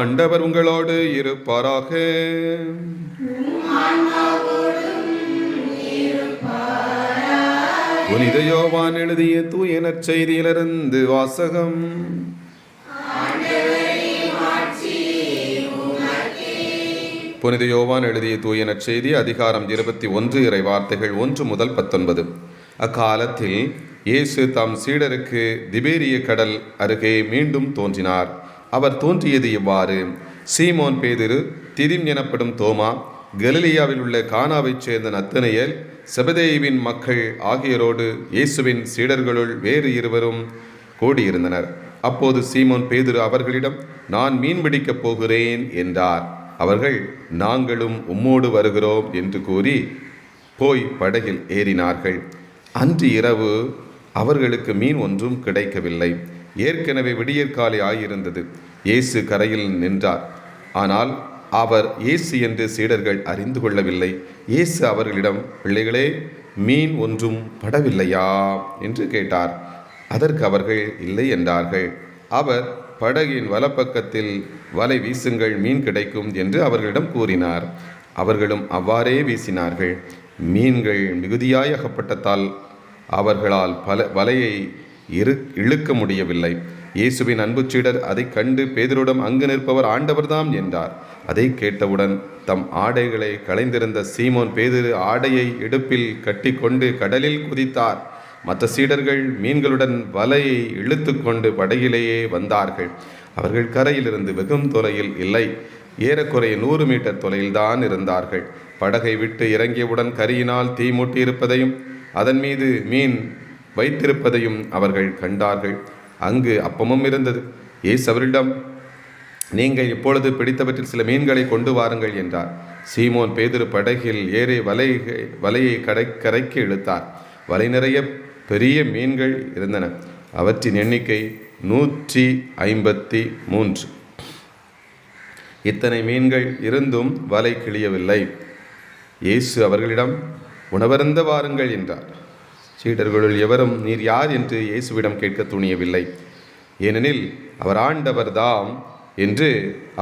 ஆண்டவர் உங்களோடு இருப்பாராக. புனித யோவான் எழுதிய தூய நற்செய்தியிலிருந்து வாசகம். புனித யோவான் எழுதிய தூய நற்செய்தி அதிகாரம் இருபத்தி ஒன்று இறை வார்த்தைகள் ஒன்று முதல் பத்தொன்பது. அக்காலத்தில் இயேசு தம் சீடருக்கு திபேரிய கடல் அருகே மீண்டும் தோன்றினார். அவர் தோன்றியது இவ்வாறு. சீமோன் பேதிரு திதிம் எனப்படும் தோமா கலிலியாவில் உள்ள கானாவைச் சேர்ந்த நத்தனையல் செபதேயுவின் மக்கள் ஆகியோரோடு இயேசுவின் சீடர்களுள் வேறு இருவரும் கூடியிருந்தனர். அப்போது சீமோன் பேதுரு அவர்களிடம் நான் மீன் பிடிக்கப் போகிறேன் என்றார். அவர்கள் நாங்களும் உம்மோடு வருகிறோம் என்று கூறி போய் படகில் ஏறினார்கள். அன்று இரவு அவர்களுக்கு மீன் ஒன்றும் கிடைக்கவில்லை. ஏற்கனவே விடியற்காலை ஆயிருந்தது. இயேசு கரையில் நின்றார். ஆனால் அவர் இயேசு என்று சீடர்கள் அறிந்து கொள்ளவில்லை. இயேசு அவர்களிடம் பிள்ளைகளே மீன் ஒன்றும் படவில்லையா? என்று கேட்டார். அதற்கு அவர்கள் இல்லை என்றார்கள். அவர் படகின் வலப்பக்கத்தில் வலை வீசுங்கள் மீன் கிடைக்கும் என்று அவர்களிடம் கூறினார். அவர்களும் அவ்வாறே வீசினார்கள். மீன்கள் மிகுதியாய் அகப்பட்டதால் அவர்களால் பல வலையை இரு இழுக்க முடியவில்லை. இயேசுவின் அன்பு சீடர் அதைக் கண்டு பேதரிடம் அங்கு நிற்பவர் ஆண்டவர்தாம் என்றார். அதை கேட்டவுடன் தம் ஆடைகளை களைந்திருந்த சீமோன் பேதிரு ஆடையை இடுப்பில் கட்டிக்கொண்டு கடலில் குதித்தார். மற்ற சீடர்கள் மீன்களுடன் வலையை இழுத்துக்கொண்டு படகிலேயே வந்தார்கள். அவர்கள் கரையிலிருந்து வெகும் தொலையில் இல்லை. ஏறக்குறைய நூறு மீட்டர் தொலையில்தான் இருந்தார்கள். படகை விட்டு இறங்கியவுடன் கரியினால் தீ மூட்டி இருப்பதையும் அதன் மீது மீன் வைத்திருப்பதையும் அவர்கள் கண்டார்கள். அங்கு அப்பமும் இருந்தது. இயேசு அவரிடம் நீங்கள் இப்பொழுது பிடித்தவற்றில் சில மீன்களை கொண்டு வாருங்கள் என்றார். சீமோன் பேதுரு படகில் ஏறி வலை வலையை கடை கரைக்கு இழுத்தார். வலை நிறைய பெரிய மீன்கள் இருந்தன. அவற்றின் எண்ணிக்கை நூற்றி ஐம்பத்தி மூன்று. இத்தனை மீன்கள் இருந்தும் வலை கிழியவில்லை. இயேசு அவர்களிடம் உணவருந்த வாருங்கள் என்றார். சீடர்களுள் எவரும் நீர் யார் என்று இயேசுவிடம் கேட்க துணியவில்லை. ஏனெனில் அவர் ஆண்டவர்தாம் என்று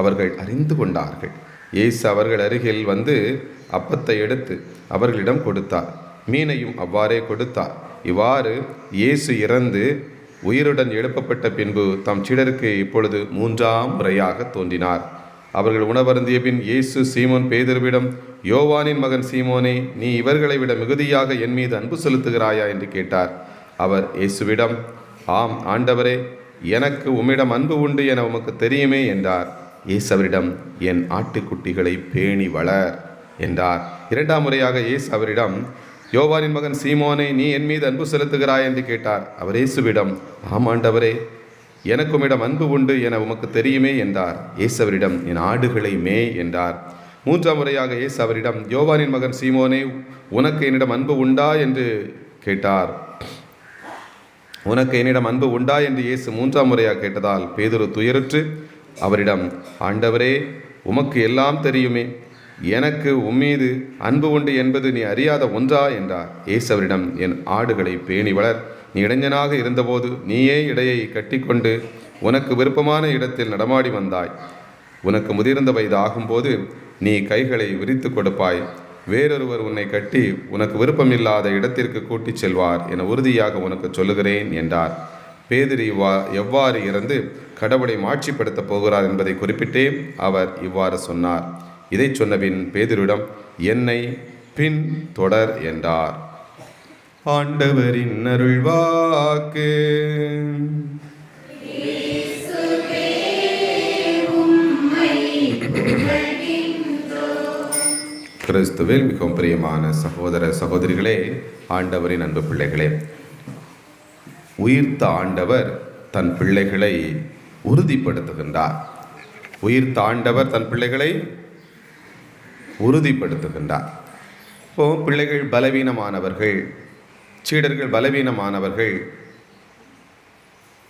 அவர்கள் அறிந்து கொண்டார்கள். இயேசு அவர்கள் அருகில் வந்து அப்பத்தை எடுத்து அவர்களிடம் கொடுத்தார். மீனையும் அவ்வாறே கொடுத்தார். இவ்வாறு இயேசு இறந்து உயிருடன் எழுப்பப்பட்ட பின்பு தம் சீடருக்கு இப்பொழுது மூன்றாம் முறையாக தோன்றினார். அவர்கள் உணவருந்திய பின் இயேசு சீமோன் பேதர்விடம் யோவானின் மகன் சீமோனே நீ இவர்களை விட மிகுதியாக என் மீது அன்பு செலுத்துகிறாயா? என்று கேட்டார். அவர் இயேசுவிடம் ஆம் ஆண்டவரே எனக்கு உம்மிடம் அன்பு உண்டு என உமக்கு தெரியுமே என்றார். இயேசு அவரிடம் என் ஆட்டுக்குட்டிகளை பேணி வளர் என்றார். இரண்டாம் முறையாக இயேசு அவரிடம் யோவானின் மகன் சீமோனை நீ என் மீது அன்பு செலுத்துகிறாய்? என்று கேட்டார். அவர் இயேசுவிடம் ஆம் ஆண்டவரே எனக்கு உம்மிடம் அன்பு உண்டு என உமக்கு தெரியுமே என்றார். இயேசு அவரிடம் என் ஆடுகளை மே என்றார். மூன்றாம் முறையாக இயேசு அவரிடம் யோவானின் மகன் சீமோனே உனக்கு என்னிடம் அன்பு உண்டா? என்று கேட்டார். உனக்கு என்னிடம் அன்பு உண்டா? என்று இயேசு மூன்றாம் முறையாக கேட்டதால் பேதுரு துயருற்று அவரிடம் ஆண்டவரே உமக்கு எல்லாம் தெரியுமே. எனக்கு உம்மீது அன்பு உண்டு என்பது நீ அறியாத ஒன்றா என்றார். இயேசு என் ஆடுகளை பேணி வளர். நீ இளைஞனாக இருந்தபோது நீயே இடையை கட்டிக்கொண்டு உனக்கு விருப்பமான இடத்தில் நடமாடி வந்தாய். உனக்கு முதிர்ந்த வயது ஆகும்போது நீ கைகளை விரித்து கொடுப்பாய். வேறொருவர் உன்னை கட்டி உனக்கு விருப்பமில்லாத இடத்திற்கு கூட்டிச் செல்வார் என உறுதியாக உனக்கு சொல்லுகிறேன் என்றார். பேதிரி வா எவ்வாறு இறந்து கடவுளை மாட்சிப்படுத்தப் போகிறார் என்பதை குறிப்பிட்டே அவர் இவ்வாறு சொன்னார். இதைச் சொன்னபின் பேதிரிடம் என்னை பின் தொடர் என்றார். ஆண்டவரின் அருள்வாக்கு கிறிஸ்துவில் மிகவும் பிரியமான சகோதர சகோதரிகளே ஆண்டவரின் அன்பு பிள்ளைகளே உயிர்த்த ஆண்டவர் தன் பிள்ளைகளை உறுதிப்படுத்துகின்றார். உயிர்த்த ஆண்டவர் தன் பிள்ளைகளை உறுதிப்படுத்துகின்றார். இப்போ பிள்ளைகள் பலவீனமானவர்கள் சீடர்கள் பலவீனமானவர்கள்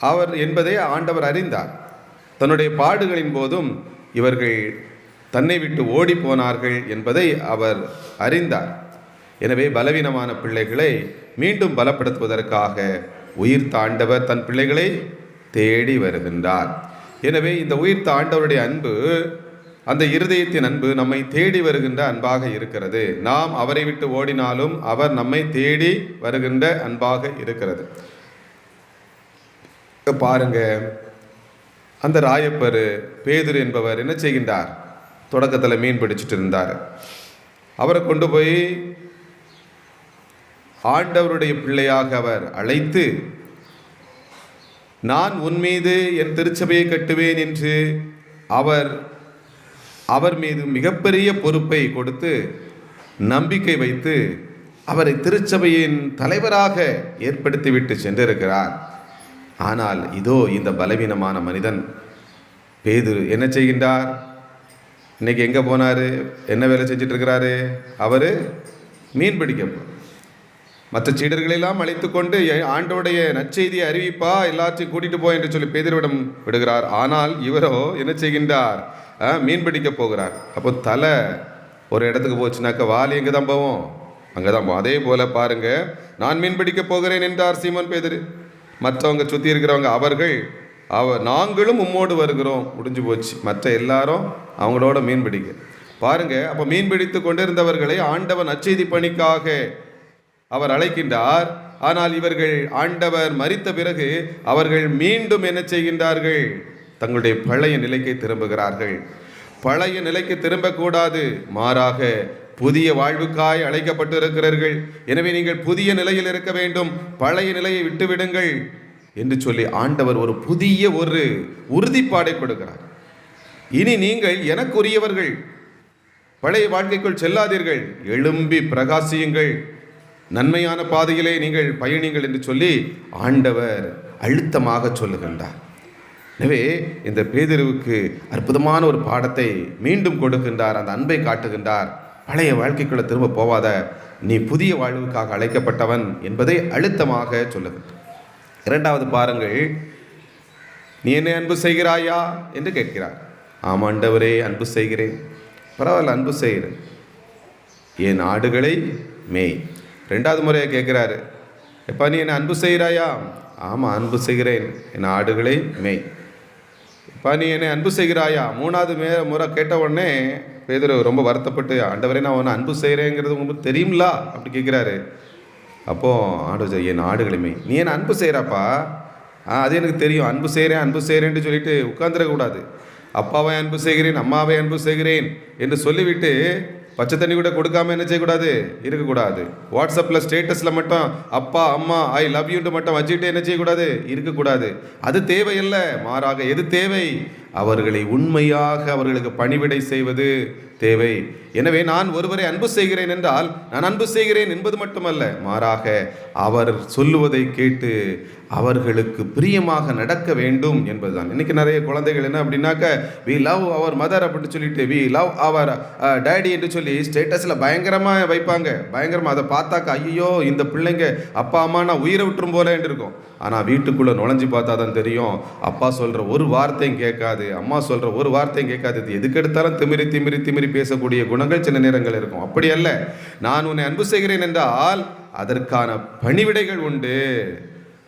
அவர் என்பதை ஆண்டவர் அறிந்தார். தன்னுடைய பாடுகளின் போதும் இவர்கள் தன்னை விட்டு ஓடி போனார்கள் என்பதை அவர் அறிந்தார். எனவே பலவீனமான பிள்ளைகளை மீண்டும் பலப்படுத்துவதற்காக உயிர் தாண்டவர் தன் பிள்ளைகளை தேடி வருகின்றார். எனவே இந்த உயிர் தாண்டவருடைய அன்பு அந்த இருதயத்தின் அன்பு நம்மை தேடி வருகின்ற அன்பாக இருக்கிறது. நாம் அவரை விட்டு ஓடினாலும் அவர் நம்மை தேடி வருகின்ற அன்பாக இருக்கிறது. பாருங்க அந்த ராயப்பர் பேதுரு என்பவர் என்ன செய்கின்றார்? தொடக்கத்தில் மீன் பிடிச்சிட்டு இருந்தார். அவரை கொண்டு போய் ஆண்டவருடைய பிள்ளையாக அவர் அழைத்து நான் உன் மீது என் திருச்சபையை கட்டுவேன் என்று அவர் அவர் மீது மிகப்பெரிய பொறுப்பை கொடுத்து நம்பிக்கை வைத்து அவரை திருச்சபையின் தலைவராக ஏற்படுத்திவிட்டு சென்றிருக்கிறார். ஆனால் இதோ இந்த பலவீனமான மனிதன். பேதுரு என்ன செய்கின்றார்? இன்னைக்கு எங்கே போனார்? என்ன வேலை செஞ்சிட்ருக்கிறாரு அவர் மீன் பிடிக்க போ- மற்ற சீடர்களெல்லாம் அழைத்து கொண்டு "எ- நற்செய்தியை அறிவிப்பா எல்லாத்தையும் கூட்டிகிட்டு போ என்று சொல்லி பேதுருவிடம் விடுகிறார். ஆனால் இவரோ என்ன செய்கின்றார்? மீன் பிடிக்க போகிறார். அப்போ தலை ஒரு இடத்துக்கு போச்சுனாக்கா வால் எங்கே தான் போவோம்? அங்கே தான் போவோம். அதே போல் பாருங்கள் நான் மீன் பிடிக்க போகிறேன் என்றார் சீமன் பேதர். மற்றவங்க சுற்றி இருக்கிறவங்க அவர்கள் அவ நாங்களும் உம்மோடு வருகிறோம். முடிஞ்சு போச்சு. மற்ற எல்லாரும் அவங்களோட மீன் பிடிக்க. பாருங்கள் அப்போ மீன் பிடித்து கொண்டிருந்தவர்களை ஆண்டவன் அச்செய்தி பணிக்காக அவர் அழைக்கின்றார். ஆனால் இவர்கள் ஆண்டவர் மறித்த பிறகு அவர்கள் மீண்டும் என்ன செய்கின்றார்கள்? தங்களுடைய பழைய நிலைக்கு திரும்புகிறார்கள். பழைய நிலைக்கு திரும்பக்கூடாது. மாறாக புதிய வாழ்வுக்காய் அழைக்கப்பட்டிருக்கிறீர்கள். எனவே நீங்கள் புதிய நிலையில் இருக்க வேண்டும். பழைய நிலையை விட்டுவிடுங்கள் என்று சொல்லி ஆண்டவர் ஒரு புதிய ஒரு உறுதிப்பாடை கொடுக்கிறார். இனி நீங்கள் எனக்குரியவர்கள். பழைய வாழ்க்கைக்குள் செல்லாதீர்கள். எழும்பி பிரகாசியுங்கள். நன்மையான பாதையிலே நீங்கள் பயணிங்கள் என்று சொல்லி ஆண்டவர் அழுத்தமாக சொல்லுகின்றார். எனவே இந்த பேதறிவுக்கு அற்புதமான ஒரு பாடத்தை மீண்டும் கொடுக்கின்றார் அந்த அன்பை காட்டுகின்றார். பழைய வாழ்க்கைக்குள்ள திரும்ப போவாத நீ புதிய வாழ்வுக்காக அழைக்கப்பட்டவன் என்பதை அழுத்தமாக சொல்லுகின்றார். இரண்டாவது பாருங்கள் நீ என்னை அன்பு செய்கிறாயா? என்று கேட்கிறார். ஆமாண்டவரே அன்பு செய்கிறேன். பரவாயில்ல அன்பு செய்கிறேன். என் ஆடுகளை மேய். ரெண்டாவது முறையை கேட்குறாரு. எப்பா நீ என்னை அன்பு செய்கிறாயா? ஆமாம் அன்பு செய்கிறேன். என் ஆடுகளை மேய். எப்பா நீ என்னை அன்பு செய்கிறாயா? மூணாவது மே முறை கேட்ட உடனே பேதர் ரொம்ப வருத்தப்பட்டு ஆண்டவரே நான் உன்னை அன்பு செய்கிறேங்கிறது உங்களுக்கு தெரியுங்களா அப்படி கேட்குறாரு அப்போது ஆண்டவர் என் ஆடுகளுமே நீ என்ன அன்பு செய்கிறாப்பா ஆ அது எனக்கு தெரியும். அன்பு செய்கிறேன் அன்பு செய்கிறேன்னு சொல்லிட்டு உட்காந்துடக்கூடாது அப்பாவை அன்பு செய்கிறேன் அம்மாவை அன்பு செய்கிறேன் என்று சொல்லிவிட்டு பச்சை தண்ணி கூட கொடுக்காம என்ன செய்யக்கூடாது? இருக்கக்கூடாது. வாட்ஸ்அப்பில் ஸ்டேட்டஸில் மட்டும் அப்பா அம்மா ஐ லவ் யூன்ட்டு மட்டும் வச்சுக்கிட்டு என்ன செய்யக்கூடாது? இருக்கக்கூடாது. அது தேவையல்ல. மாறாக எது தேவை? அவர்களை உண்மையாக அவர்களுக்கு பணிவிடை செய்வது தேவை. எனவே நான் ஒருவரை அன்பு செய்கிறேன் என்றால் நான் அன்பு செய்கிறேன் என்பது மட்டுமல்ல மாறாக அவர் சொல்லுவதை கேட்டு அவர்களுக்கு பிரியமாக நடக்க வேண்டும் என்பதுதான். இன்னைக்கு நிறைய குழந்தைகள் என்ன அப்படின்னாக்க வி லவ் அவர் மதர் அப்படின்னு சொல்லிட்டு வி லவ் அவர் டேடி என்று சொல்லி ஸ்டேட்டஸில் பயங்கரமாக வைப்பாங்க. பயங்கரமாக அதை பார்த்தாக்க ஐயோ இந்த பிள்ளைங்க அப்பா அம்மா நான் உயிரை விட்டுரும் போல என்று இருக்கும். ஆனால் வீட்டுக்குள்ளே நுழைஞ்சு பார்த்தா தான் தெரியும் அப்பா சொல்கிற ஒரு வார்த்தையும் கேட்காது அம்மா சொல்கிற ஒரு வார்த்தையும் கேட்காது. இது எதுக்கு எடுத்தாலும் திமிரி திமிரி திமிரி பேசக்கூடிய குணங்கள் சில நேரங்கள் இருக்கும். அப்படி அல்ல. நான் உன்னை அன்பு செய்கிறேன் என்றால் அதற்கான பணிவிடைகள் உண்டு.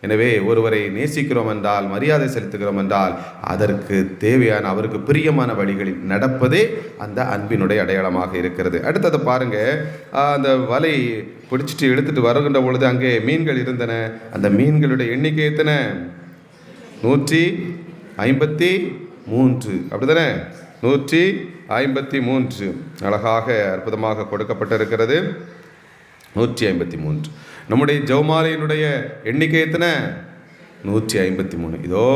எனவே ஒருவரை நேசிக்கிறோம் என்றால் மரியாதை செலுத்துகிறோம் என்றால் அதற்கு தேவையான அவருக்கு பிரியமான வழிகளில் நடப்பதே அந்த அன்பினுடைய அடையாளமாக இருக்கிறது. அடுத்தது பாருங்க. அந்த வலை பிடிச்சிட்டு எடுத்துட்டு வருகின்ற பொழுது அங்கே மீன்கள் இருந்தன. அந்த மீன்களுடைய எண்ணிக்கை எத்தனை? நூற்றி ஐம்பத்தி மூன்று. அப்படிதானே நூற்றி ஐம்பத்தி மூன்று. அழகாக அற்புதமாக கொடுக்கப்பட்டிருக்கிறது. நூற்றி ஐம்பத்தி மூன்று. நம்முடைய ஜவுமாலையினுடைய எண்ணிக்கை எத்தனை? நூற்றி ஐம்பத்தி மூணு. இதோ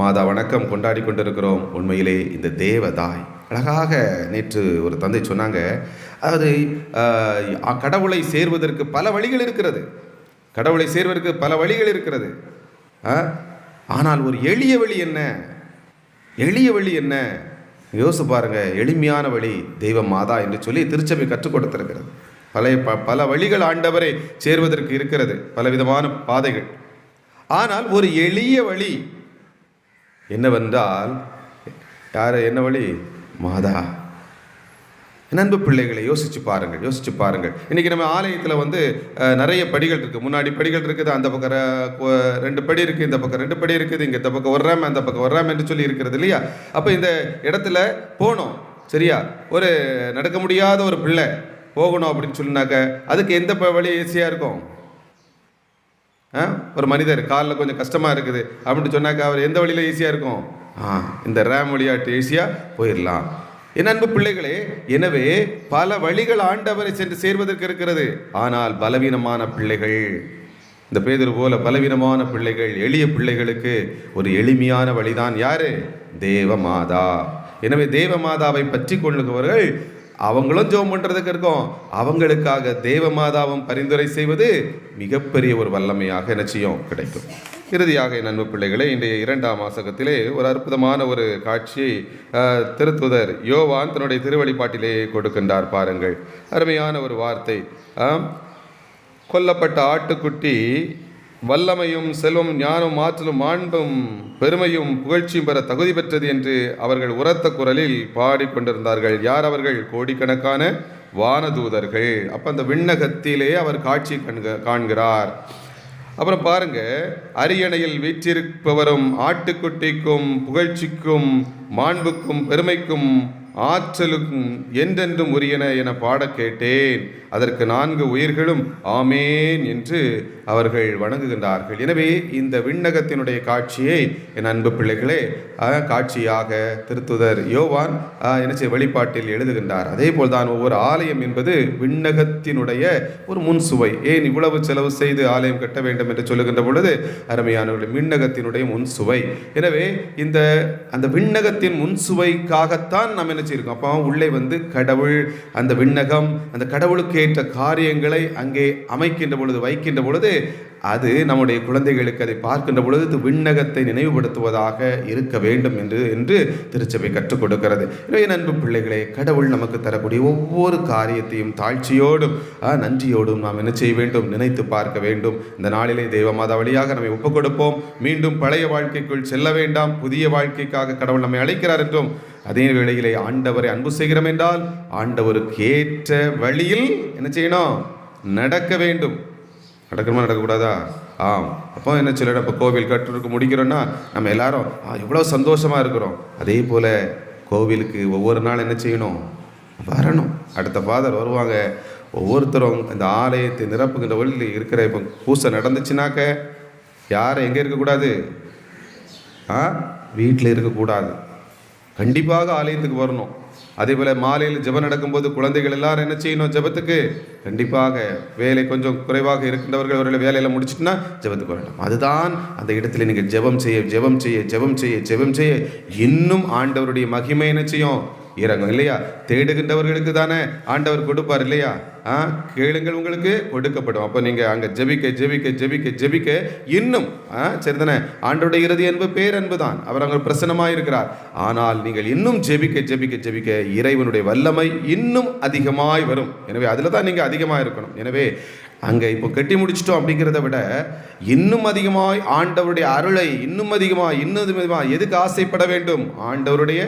மாதா வணக்கம் கொண்டாடி கொண்டிருக்கிறோம். உண்மையிலே இந்த தேவதாய். அழகாக நேற்று ஒரு தந்தை சொன்னாங்க அதாவது கடவுளை சேர்வதற்கு பல வழிகள் இருக்கிறது. கடவுளை சேர்வதற்கு பல வழிகள் இருக்கிறது. ஆனால் ஒரு எளிய வழி என்ன? எளிய வழி என்ன? யோசிச்சு பாருங்கள் எளிமையான வழி தெய்வ மாதா என்று சொல்லி திருச்சபை கற்றுக் கொடுத்திருக்கிறது. பழைய ப பல வழிகள் ஆண்டவரை சேர்வதற்கு இருக்கிறது பலவிதமான பாதைகள். ஆனால் ஒரு எளிய வழி என்னவென்றால் யார் என்ன வழி? மாதா. நண்பு பிள்ளைகளை யோசிச்சு பாருங்கள் யோசிச்சு பாருங்கள். இன்னைக்கு நம்ம ஆலயத்தில் வந்து நிறைய படிகள் இருக்குது முன்னாடி படிகள் இருக்குது அந்த பக்கம் ரெண்டு படி இருக்குது இந்த பக்கம் ரெண்டு படி இருக்குது இங்கே இந்த பக்கம் வர்றாம அந்த பக்கம் வர்றாம என்று சொல்லி இருக்கிறது இல்லையா? அப்போ இந்த இடத்துல போனோம் சரியா? ஒரு நடக்க முடியாத ஒரு பிள்ளை போகணும் அப்படின்னு சொல்லினாக்க அதுக்கு எந்த ப- வழி ஈஸியாக இருக்கும்? ஆ? ஒரு மனிதர் காலில் கொஞ்சம் கஷ்டமாக இருக்குது அப்படின்னு சொன்னாக்க அவர் எந்த வழியில் ஈஸியாக இருக்கும்? ஆ இந்த ரேம் வழியாட்டு ஈஸியாக போயிடலாம் என் அன்பு பிள்ளைகளே எனவே பல வழிகள் ஆண்டவரை சென்று சேர்வதற்கு இருக்கிறது. ஆனால் பலவீனமான பிள்ளைகள் இந்த பேதர் போல பலவீனமான பிள்ளைகள் எளிய பிள்ளைகளுக்கு ஒரு எளிமையான வழிதான் யாரு? தேவமாதா. எனவே தேவமாதாவை பற்றி கொள்ளுகிறவர்கள் அவங்களும் ஜோம் பண்ணுறதுக்கு இருக்கும். அவங்களுக்காக தேவமாதாவும் பரிந்துரை செய்வது மிகப்பெரிய ஒரு வல்லமையாக என்ன செய்யும் கிடைக்கும். இறுதியாக என் அன்பு பிள்ளைகளே இன்றைய இரண்டாம் வாசகத்திலே ஒரு அற்புதமான ஒரு காட்சியை திருத்துதர் யோவான் தன்னுடைய திருவழிபாட்டிலே கொடுக்கின்றார். பாருங்கள். அருமையான ஒரு வார்த்தை. கொல்லப்பட்ட ஆட்டுக்குட்டி வல்லமையும் செல்வம் ஞானம் ஆற்றலும் மாண்பும் பெருமையும் புகழ்ச்சியும் பெற தகுதி பெற்றது என்று அவர்கள் உரத்த குரலில் பாடிக்கொண்டிருந்தார்கள். யார் அவர்கள்? கோடிக்கணக்கான வானதூதர்கள். அப்போ அந்த விண்ணகத்திலே அவர் காட்சி கண்க காண்கிறார். அப்புறம் பாருங்க அரியணையில் வீற்றிருப்பவரும் ஆட்டுக்குட்டிக்கும் புகழ்ச்சிக்கும் மாண்புக்கும் பெருமைக்கும் ஆற்றலுக்கும் என்றென்றும் உரியன என பாடக் கேட்டேன். அதற்கு நான்கு உயிர்களும் ஆமேன் என்று அவர்கள் வணங்குகின்றார்கள். எனவே இந்த விண்ணகத்தினுடைய காட்சியை என் அன்பு பிள்ளைகளே காட்சியாக திருத்துதர் யோவான் என்ன செய்ய வெளிப்பாட்டில் எழுதுகின்றார். அதே போல்தான் ஒவ்வொரு ஆலயம் என்பது விண்ணகத்தினுடைய ஒரு முன்சுவை ஏன் இவ்வளவு செலவு செய்து ஆலயம் கட்ட வேண்டும் என்று சொல்லுகின்ற பொழுது அருமையானவர்கள் விண்ணகத்தினுடைய முன்சுவை எனவே இந்த அந்த விண்ணகத்தின் முன்சுவைக்காகத்தான் நம்ம என்ன செய்யிருக்கோம் அப்போ உள்ளே வந்து கடவுள் அந்த விண்ணகம் அந்த கடவுளுக்கு ஏற்ற காரியங்களை அங்கே அமைக்கின்ற பொழுது வைக்கின்ற பொழுது அது நம்முடைய குழந்தைகளுக்கு அதை பார்க்கின்ற பொழுது விண்ணகத்தை நினைவுபடுத்துவதாக இருக்க வேண்டும் என்று என்று திருச்சபை கற்றுக் கொடுக்கிறது. எனவே அன்பு பிள்ளைகளே கடவுள் நமக்கு தரக்கூடிய ஒவ்வொரு காரியத்தையும் தாழ்ச்சியோடும் நன்றியோடும் நாம் என்ன செய்ய வேண்டும்? நினைத்து பார்க்க வேண்டும். இந்த நாளிலே தெய்வமாதா வழியாக நம்மை ஒப்புக் கொடுப்போம் மீண்டும் பழைய வாழ்க்கைக்குள் செல்ல வேண்டாம். புதிய வாழ்க்கைக்காக கடவுள் நம்மை அழைக்கிறார் என்றும் அதே வேளையிலே ஆண்டவரை அன்பு செய்கிறோம் என்றால் ஆண்டவருக்கு ஏற்ற வழியில் என்ன செய்யணும்? நடக்க வேண்டும். நடக்கணுமா நடக்கக்கூடாதா? ஆம். அப்போ என்ன சொல்லணும் இப்போ கோவில் கட்டுறதுக்கு முடிக்கிறோன்னா நம்ம எல்லாரும் எவ்வளோ சந்தோஷமாக இருக்கிறோம். அதே போல் கோவிலுக்கு ஒவ்வொரு நாள் என்ன செய்யணும்? வரணும். அடுத்த ஃபாதர் வருவாங்க. ஒவ்வொருத்தரும் இந்த ஆலயத்தை நிரப்புகின்ற வழியில் இருக்கிற இப்போ பூசை நடந்துச்சுனாக்க யாரும் எங்கே இருக்கக்கூடாது? ஆ? வீட்டில் இருக்கக்கூடாது. கண்டிப்பாக ஆலயத்துக்கு வரணும். அதே போல் மாலையில் ஜெபம் நடக்கும்போது குழந்தைகள் எல்லாரும் என்ன செய்யணும் ஜெபத்துக்கு? கண்டிப்பாக வேலை கொஞ்சம் குறைவாக இருக்கின்றவர்கள் அவர்களை வேலையில் முடிச்சுட்டுனா ஜெபத்துக்கு வரணும். அதுதான் அந்த இடத்துல நீங்கள் ஜெபம் செய்ய ஜெபம் செய்ய ஜெபம் செய்ய ஜெபம் செய்ய இன்னும் ஆண்டவருடைய மகிமை என்ன செய்யும்? இறங்கும் இல்லையா? தேடுகின்றவர்களுக்கு தானே ஆண்டவர் கொடுப்பார் இல்லையா? ஆ கேளுங்கள் உங்களுக்கு கொடுக்கப்படும் அப்போ நீங்கள் அங்கே ஜெபிக்க ஜெபிக்க ஜெபிக்க ஜெபிக்க இன்னும் ஆ சரிதானே? ஆண்டோட இறுதி அன்பு பேரன்பு தான். அவர் அங்கே பிரசனமாக இருக்கிறார் ஆனால் நீங்கள் இன்னும் ஜெபிக்க ஜெபிக்க ஜெபிக்க இறைவனுடைய வல்லமை இன்னும் அதிகமாய் வரும். எனவே அதில் தான் நீங்கள் அதிகமாக இருக்கணும் எனவே அங்கே இப்போ கட்டி முடிச்சிட்டோம் அப்படிங்கிறத விட இன்னும் அதிகமாய் ஆண்டவருடைய அருளை இன்னும் அதிகமாக இன்னும் அதிகமாக எதுக்கு ஆசைப்பட வேண்டும்? ஆண்டவருடைய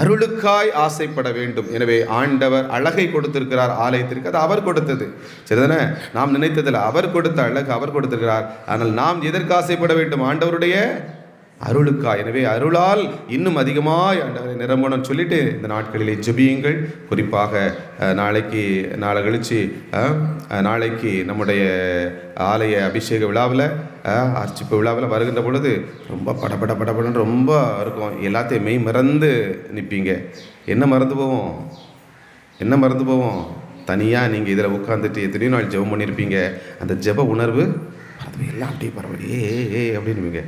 அருளுக்காய் ஆசைப்பட வேண்டும். எனவே ஆண்டவர் அழகை கொடுத்திருக்கிறார் ஆலயத்திற்கு அது அவர் கொடுத்தது. சரிதானே? நாம் நினைத்ததில் அவர் கொடுத்த அழகு அவர் கொடுத்திருக்கிறார். ஆனால் நாம் எதற்கு ஆசைப்பட வேண்டும்? ஆண்டவருடைய அருளுக்கா? எனவே அருளால் இன்னும் அதிகமாய் ஆண்டவரை நிரம்பணும்னு சொல்லிட்டு இந்த நாட்களிலே ஜெபியுங்கள். குறிப்பாக நாளைக்கு நாளை கழித்து நாளைக்கு நம்முடைய ஆலய அபிஷேக விழாவில் அர்ச்சிப்பு விழாவில் வருகின்ற பொழுது ரொம்ப படபட படபடன்னு ரொம்ப இருக்கும். எல்லாத்தையும் மெய் மறந்து நிற்பீங்க. என்ன மறந்து போவோம்? என்ன மறந்து போவோம்? தனியாக நீங்கள் இதில் உட்காந்துட்டு எத்தனையோ நாள் ஜெபம் பண்ணியிருப்பீங்க. அந்த ஜெப உணர்வு மறந்து எல்லாம் அப்படியே பரவாயில்லையே அப்படின்னு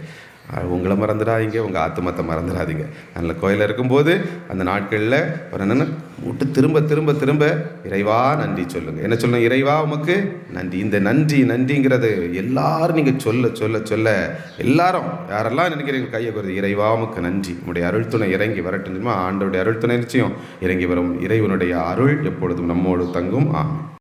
உங்களை மறந்துடாதீங்க உங்கள் ஆத்துமத்தை மறந்துடாதீங்க. அதில் கோயிலில் இருக்கும்போது அந்த நாட்களில் ஒரு என்னென்ன? விட்டு திரும்ப திரும்ப திரும்ப இறைவா நன்றி சொல்லுங்கள் என்ன சொல்லுங்கள் இறைவா உமக்கு நன்றி. இந்த நன்றி நன்றிங்கிறது எல்லாரும் நீங்கள் சொல்ல சொல்ல சொல்ல எல்லாரும் யாரெல்லாம் நினைக்கிறீங்க கையை குறைது இறைவா உமக்கு நன்றி. உங்களுடைய அருள் துணை இறங்கி வரட்டும் ஆண்டோடைய அருள் துணை நிச்சயம் இறங்கி வரும். இறைவனுடைய அருள் எப்பொழுதும் நம்மோடு தங்கும். ஆமாம்